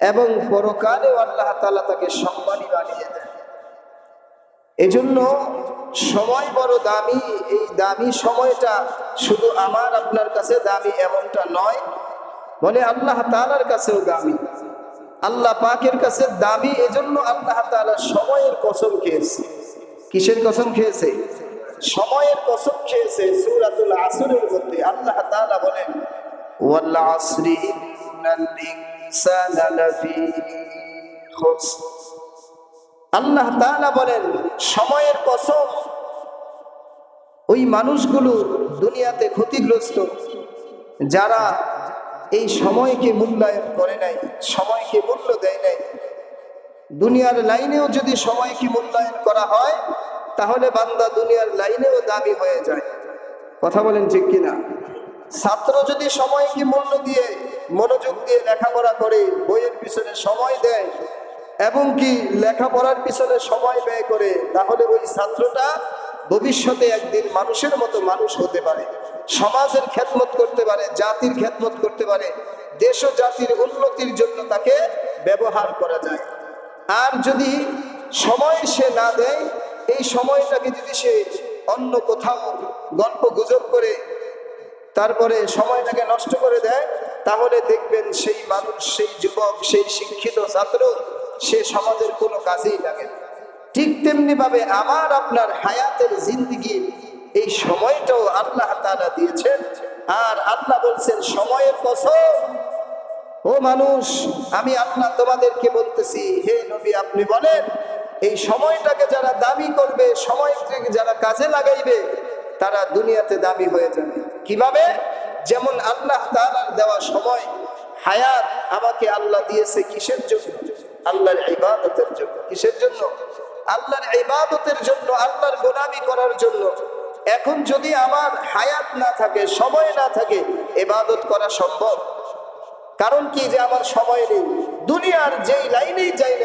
এবং পরকালেও আল্লাহ তালা তাকে সম্মানী বানিয়ে দেন। এজন্য সময় বড় দামি, এই দামি সময়টা শুধু আমার, আপনার কাছে দামি এমনটা নয়, বলে আল্লাহ তালার কাছেও দামি। আল্লাহ পাকের কাছে দামি, এজন্য আল্লাহ তাআলা সময়ের কসম খেয়েছে। কিসের কসম খেয়েছে? সময়ের কসম খেয়েছে সূরাতুল আসরের মধ্যে। আল্লাহ তাআলা বলেন আল্লাহ বলেন, সময়ের কসম, ওই মানুষগুলো দুনিয়াতে ক্ষতিগ্রস্ত, যারা এই সময়কে মূল্যায়ন করে নাই, সময়কে মূল্য দেয় নাই। দুনিয়ার লাইনেও যদি সময়কে মূল্যায়ন করা হয়, তাহলে বান্দা দুনিয়ার লাইনেও দামি হয়ে যায়। কথা বলেন ঠিক কিনা? ছাত্র যদি সময়কে মূল্য দিয়ে মনোযোগ দিয়ে লেখাপড়া করে বইয়ের পিছনে সময় দেয় এবং কি লেখাপড়ার পিছনে সময় ব্যয় করে, তাহলে ওই ছাত্রটা ভবিষ্যতে একদিন মানুষের মতো মানুষ হতে পারে, সমাজের খেদমত করতে পারে, জাতির খেদমত করতে পারে, দেশ ও জাতির উন্নতির জন্য তাকে ব্যবহার করা যায়। আর যদি সময় সে না দেয়, এই সময়টাকে যদি সে অন্য কোথাও গল্প গুজব করে, তারপরে সময়টাকে নষ্ট করে দেয় তাহলে দেখবেন সেই মানুষ, সেই যুবক, সেই শিক্ষিত ছাত্র, সে সমাজের কোনো কাজেই লাগে ঠিক তেমনি ভাবে আমার আপনার হায়াতের জিন্দগি এই সময়টাও আল্লাহ তাআলা দিয়েছেন। আর আল্লাহ বলছেন, সময়ের কসম। ও মানুষ, আমি আপনার তোমাদেরকে বলতেছি, হে নবী আপনি বলেন, এই সময়টাকে যারা দাবি করবে সময়টাকে যারা কাজে লাগাইবে, তারা দুনিয়াতে দাবি হয়ে যাবে। কীভাবে? যেমন আল্লাহ তাআলার দেওয়া সময়, হায়াত আমাকে আল্লাহ দিয়েছে কিসের জন্য? আল্লাহর ইবাদতের জন্য। কিসের জন্য? আল্লাহর ইবাদতের জন্য, আল্লাহর গোলামি করার জন্য। এখন যদি আমার হায়াত না থাকে, সময় না থাকে, ইবাদত করা সম্ভব? কারণ কি যে আমার সময় নেই? দুনিয়ার যেই লাইনেই যেই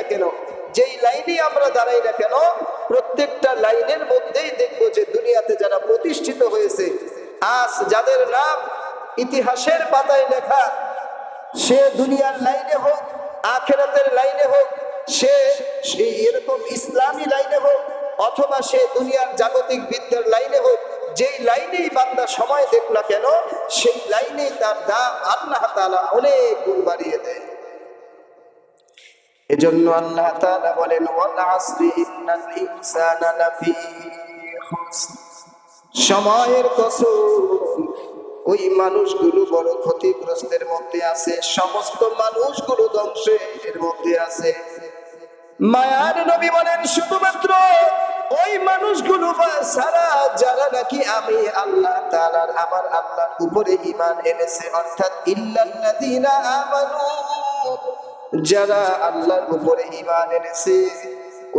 ইতিহাসের পাতায় লেখা, সে দুনিয়ার লাইনে হোক, আখেরাতের লাইনে হোক, সে এরকম ইসলামী লাইনে হোক, অথবা সে দুনিয়ার জাগতিক বিদ্যার লাইনে হোক, যেই লাইনেই বান্দা সময় দেখ না কেন, সেই লাইনেই তার দাম আল্লাহ তাআলা অনেক গুণ বাড়িয়ে দেয়। এজন্য আল্লাহ বলেন সময়ের কসম ওই মানুষগুলো বড় ক্ষতিগ্রস্তের মধ্যে আছে, সমস্ত মানুষগুলো ধ্বংসের মধ্যে আছে। মায়ার নবী বলেন, শুধুমাত্র ওই মানুষগুলো সারা যারা নাকি আমি আল্লাহ তাআলার, আমার আল্লাহর উপরে ঈমান এনেছে, অর্থাৎ ইল্লাল্লাযীনা আমানু, যারা আল্লাহর উপরে ঈমান এনেছে,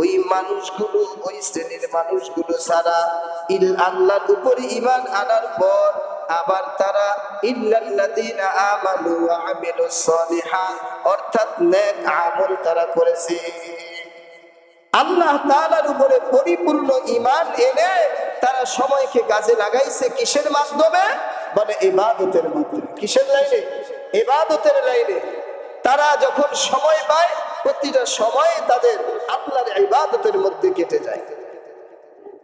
ওই মানুষগুলো, ওই শ্রেণির মানুষগুলো সারা ইল আল্লাহর উপরে ইমান আনার পর আবার তারা, ইল্লাল্লাযীনা ওয়া আমিলুস সলিহাত অর্থাৎ আমল তারা করেছে। আল্লাহ তাআলার উপরে পরিপূর্ণ ঈমান এনে তারা সময়কে কাজে লাগাইছে কিসের মাধ্যমে? বলে ইবাদতের মাধ্যমে। কিসের লাইনে? ইবাদতের লাইনে। তারা যখন সময় পায়, প্রতিটা সময় তাদের আল্লাহর ইবাদতের মধ্যে কেটে যায়।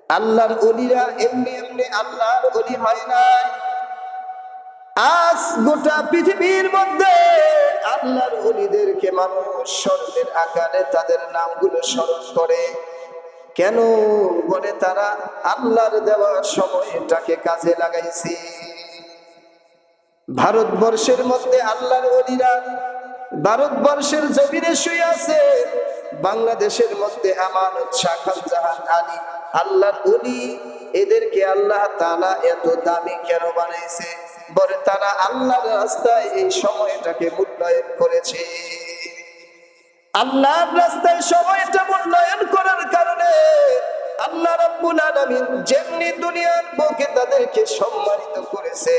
আল্লাহর অলিরা এমনি এমনি আল্লাহর অলি হয় নাই। আজ গোটা পৃথিবীর মধ্যে আল্লাহর অলিদেরকে মানুষ স্মরণের আকারে তাদের নামগুলো স্মরণ করে। কেন বলে তারা? আল্লাহর দেওয়া সময়টাকে কাজে লাগাইছে। ভারতবর্ষের মধ্যে আল্লাহর অলিরা ভারতবর্ষের জমিনে শুয়ে আছে। বাংলাদেশের মধ্যে আমানত শাখাল জাহান আলী, আল্লাহর অলি এদেরকে আল্লাহ তাআলা এত দামি কেন বানাইছে? বলে তারা আল্লাহর রাস্তায় এই সময়টাকে মূল্যায়ন করেছে। আল্লাহর রাস্তায় সময়টা মূল্যায়ন করার কারণে আল্লাহ রাব্বুল আলামিন যেমনি দুনিয়ার বুকে তাদেরকে সম্মানিত করেছে,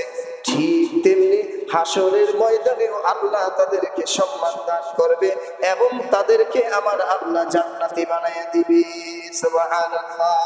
ঠিক তেমনি হাসরের ময়দানেও আল্লাহ তাদেরকে সম্মান দান করবে এবং তাদেরকে আমার আল্লাহ জান্নাতি বানাইয়া দিবে। সুবহানাল্লাহ।